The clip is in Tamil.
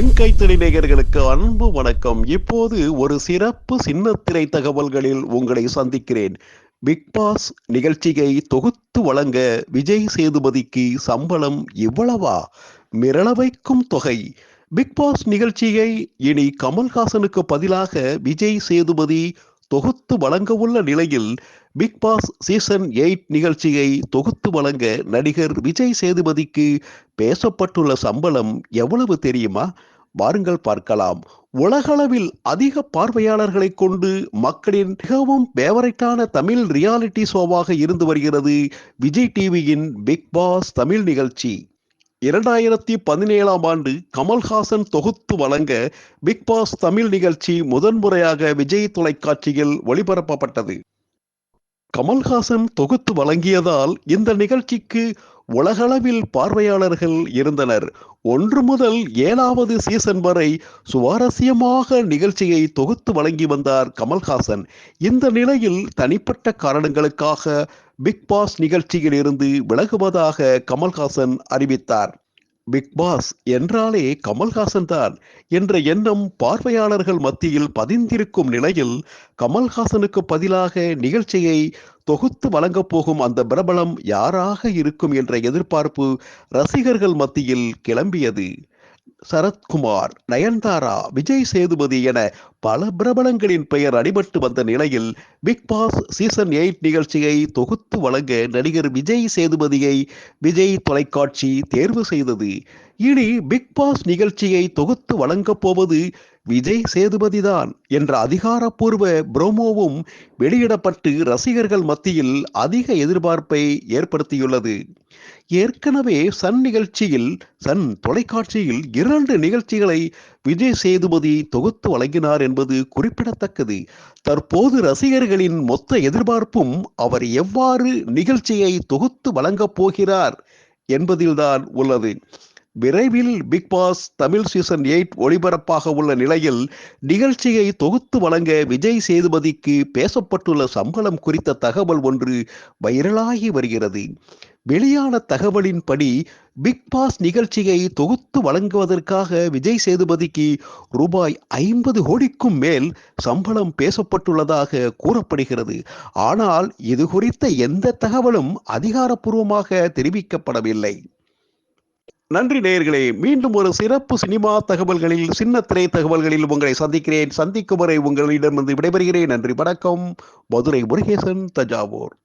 கைத்தறி நேயர்களுக்கு அன்பு வணக்கம். இப்போது ஒரு சிறப்பு சின்னத்திரை தகவல்களில் உங்களை சந்திக்கிறேன். பிக் பாஸ் நிகழ்ச்சியை தொகுத்து வழங்க விஜய் சேதுபதிக்கு சம்பளம் இவ்வளவா? மிரள வைக்கும் தொகை. பிக் பாஸ் நிகழ்ச்சியை இனி கமல்ஹாசனுக்கு பதிலாக விஜய் சேதுபதி தொகுத்து வழங்க உள்ள நிலையில் பிக் பாஸ் சீசன் எயிட் நிகழ்ச்சியை தொகுத்து வழங்க நடிகர் விஜய் சேதுபதிக்கு பேசப்பட்டுள்ள சம்பளம் எவ்வளவு தெரியுமா? வாருங்கள் பார்க்கலாம். உலகளவில் அதிக பார்வையாளர்களை கொண்டு மக்களின் மிகவும் பேவரைட்டான தமிழ் ரியாலிட்டி ஷோவாக இருந்து வருகிறது விஜய் டிவியின் பிக் பாஸ் தமிழ் நிகழ்ச்சி. இரண்டாயிரத்தி பதினேழாம் ஆண்டு கமல்ஹாசன் தொகுத்து வழங்க பிக் பாஸ் தமிழ் நிகழ்ச்சி முதன்முறையாக விஜய் தொலைக்காட்சியில் ஒளிபரப்பப்பட்டது. கமல்ஹாசன் தொகுத்து வழங்கியதால் இந்த நிகழ்ச்சிக்கு உலகளவில் பார்வையாளர்கள் இருந்தனர். ஒன்று முதல் ஏழாவது சீசன் வரை சுவாரஸ்யமாக நிகழ்ச்சியை தொகுத்து வழங்கி வந்தார் கமல்ஹாசன். இந்த நிலையில் தனிப்பட்ட காரணங்களுக்காக பிக் பாஸ் நிகழ்ச்சியில் இருந்து விலகுவதாக கமல்ஹாசன் அறிவித்தார். பிக் பாஸ் என்றாலே கமல்ஹாசன் தான் என்ற எண்ணம் பார்வையாளர்கள் மத்தியில் பதிந்திருக்கும் நிலையில் கமல்ஹாசனுக்கு பதிலாக நிகழ்ச்சியை தொகுத்து வழங்கப் போகும் அந்த பிரபலம் யாராக இருக்கும் என்ற எதிர்பார்ப்பு ரசிகர்கள் மத்தியில் கிளம்பியது. சரத்குமார் நயன்தாரா விஜய் சேதுபதி என பல பிரபலங்களின் பெயர் அடிபட்டு வந்த நிலையில் பிக் பாஸ் சீசன் எயிட் நிகழ்ச்சியை தொகுத்து வழங்க நடிகர் விஜய் சேதுபதியை விஜய் தொலைக்காட்சி தேர்வு செய்தது. இனி பிக் பாஸ் நிகழ்ச்சியை தொகுத்து வழங்கப் போவது விஜய் சேதுபதிதான் என்ற அதிகாரப்பூர்வ புரோமோவும் வெளியிடப்பட்டு ரசிகர்கள் மத்தியில் அதிக எதிர்பார்ப்பை ஏற்படுத்தியுள்ளது. ஏற்கனவே சன் நிகழ்ச்சியில் சன் தொலைக்காட்சியில் இரண்டு நிகழ்ச்சிகளை விஜய் சேதுபதி தொகுத்து வழங்கினார் என்பது குறிப்பிடத்தக்கது. தற்போது ரசிகர்களின் மொத்த எதிர்பார்ப்பும் அவர் எவ்வாறு நிகழ்ச்சியை தொகுத்து வழங்கப் போகிறார் என்பதில்தான் உள்ளது. விரைவில் Bigg Boss Tamil season eight ஒளிபரப்பாக உள்ள நிலையில் நிகழ்ச்சியை தொகுத்து வழங்க விஜய் சேதுபதிக்கு பேசப்பட்டுள்ள சம்பளம் குறித்த தகவல் ஒன்று வைரலாகி வருகிறது. வெளியான தகவலின்படி பிக் பாஸ் நிகழ்ச்சியை தொகுத்து வழங்குவதற்காக விஜய் சேதுபதிக்கு ரூபாய் ஐம்பது கோடிக்கும் மேல் சம்பளம் பேசப்பட்டுள்ளதாக கூறப்படுகிறது. ஆனால் இது குறித்த எந்த தகவலும் அதிகாரப்பூர்வமாக தெரிவிக்கப்படவில்லை. நன்றி நேயர்களே மீண்டும் ஒரு சிறப்பு சினிமா தகவல்களில் சின்ன திரை தகவல்களில் உங்களை சந்திக்கிறேன். சந்திக்கும் வரை உங்களிடமிருந்து விடைபெறுகிறேன். நன்றி வணக்கம். மதுரை முருகேசன் தஞ்சாவூர்.